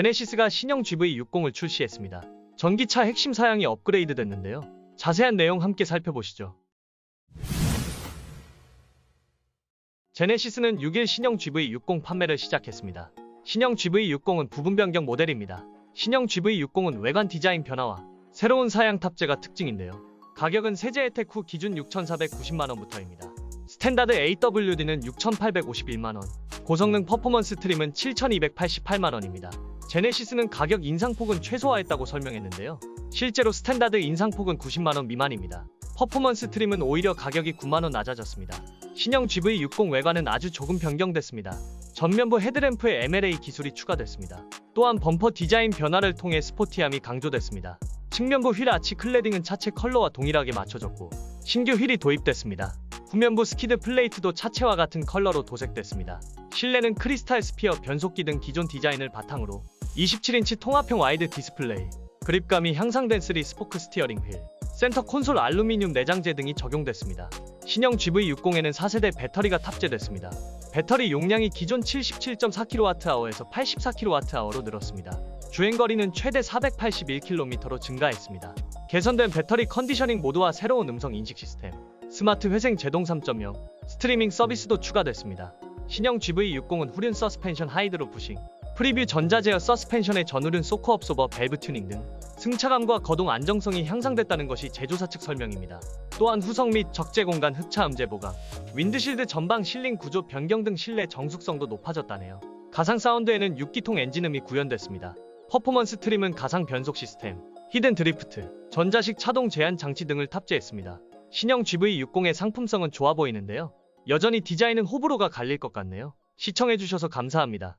제네시스가 신형 GV60을 출시했습니다. 전기차 핵심 사양이 업그레이드 됐는데요. 자세한 내용 함께 살펴보시죠. 제네시스는 6일 신형 GV60 판매를 시작했습니다. 신형 GV60은 부분 변경 모델입니다. 신형 GV60은 외관 디자인 변화와 새로운 사양 탑재가 특징인데요. 가격은 세제 혜택 후 기준 6,490만원부터입니다. 스탠다드 AWD는 6,851만원, 고성능 퍼포먼스 트림은 7,288만원입니다. 제네시스는 가격 인상폭은 최소화했다고 설명했는데요. 실제로 스탠다드 인상폭은 90만원 미만입니다. 퍼포먼스 트림은 오히려 가격이 9만원 낮아졌습니다. 신형 GV60 외관은 아주 조금 변경됐습니다. 전면부 헤드램프에 MLA 기술이 추가됐습니다. 또한 범퍼 디자인 변화를 통해 스포티함이 강조됐습니다. 측면부 휠 아치 클레딩은 차체 컬러와 동일하게 맞춰졌고 신규 휠이 도입됐습니다. 후면부 스키드 플레이트도 차체와 같은 컬러로 도색됐습니다. 실내는 크리스탈 스피어 변속기 등 기존 디자인을 바탕으로 27인치 통합형 와이드 디스플레이, 그립감이 향상된 3 스포크 스티어링 휠, 센터 콘솔 알루미늄 내장재 등이 적용됐습니다. 신형 GV60에는 4세대 배터리가 탑재됐습니다. 배터리 용량이 기존 77.4kWh에서 84kWh로 늘었습니다. 주행거리는 최대 481km로 증가했습니다. 개선된 배터리 컨디셔닝 모드와 새로운 음성 인식 시스템, 스마트 회생 제동 3.0, 스트리밍 서비스도 추가됐습니다. 신형 GV60은 후륜 서스펜션 하이드로 부싱, 프리뷰 전자제어 서스펜션의 전후륜 소코 업소버 밸브 튜닝 등 승차감과 거동 안정성이 향상됐다는 것이 제조사 측 설명입니다. 또한 후석 및 적재 공간 흡차 음재 보강, 윈드실드 전방 실링 구조 변경 등 실내 정숙성도 높아졌다네요. 가상 사운드에는 6기통 엔진음이 구현됐습니다. 퍼포먼스 트림은 가상 변속 시스템, 히든 드리프트, 전자식 차동 제한 장치 등을 탑재했습니다. 신형 GV60의 상품성은 좋아 보이는데요. 여전히 디자인은 호불호가 갈릴 것 같네요. 시청해주셔서 감사합니다.